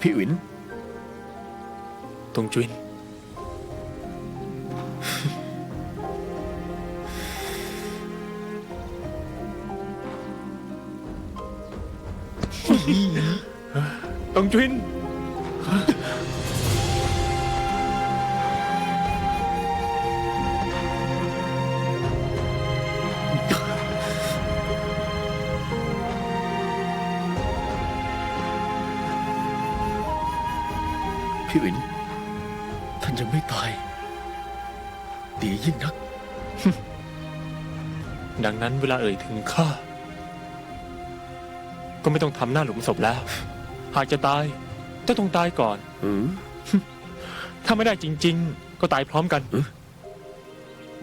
พี่อินต ตรงจุนพี่อินท่านยังไม่ตาย ดียิ่งนัก ดังนั้นเวลาเอ่ยถึงข้า ก็ไม่ต้องทำหน้าหลุมศพแล้ว หากจะตายก็ต้องตายก่อน อืมถ้าไม่ได้จริง ๆ ก็ตายพร้อมกัน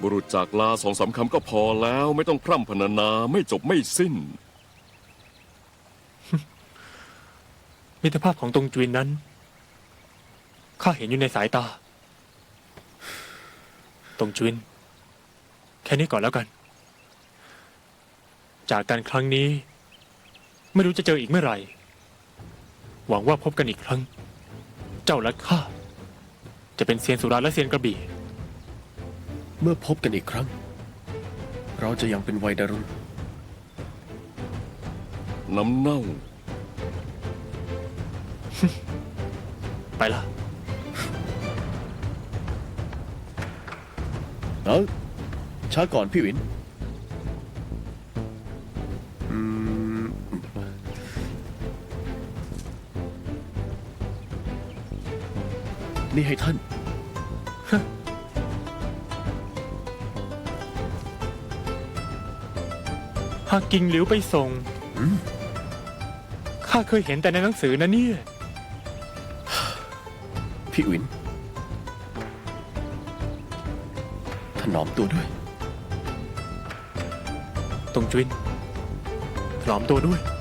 บุรุษจากลาสองสามคำก็พอแล้วไม่ต้องพร่ำพรรณนาไม่จบไม่สิ้น มิตรภาพของตรงจุนนั้น ข้าเห็นอยู่ในสายตา ตรงจุนแค่นี้ก่อนแล้วกัน จากการครั้งนี้ ไม่รู้จะเจออีกเมื่อไหร่ หวังว่าพบกันอีกครั้ง เจ้าและข้าจะเป็นเซียนสุราและเซียนกระบี่ เมื่อพบกันอีกครั้ง เราจะยังเป็นวัยดารุณน้ำเน่า ไปละเอ้าช้าก่อนพี่อิน นี่ให้ท่าน หากกิ่งหลิวไปส่งอืมข้าเคยเห็นแต่ในหนังสือนะเนี่ย พี่อินถนอมตัวด้วย ตรงจุนถนอมตัวด้วยย่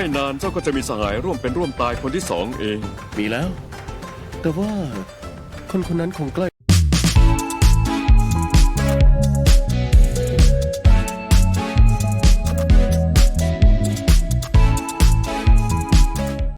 ไม่นานเจ้าก็จะมีสหายร่วมเป็นร่วมตายคนที่สองเอง มีแล้ว แต่ว่าคนคนนั้นคงใกล้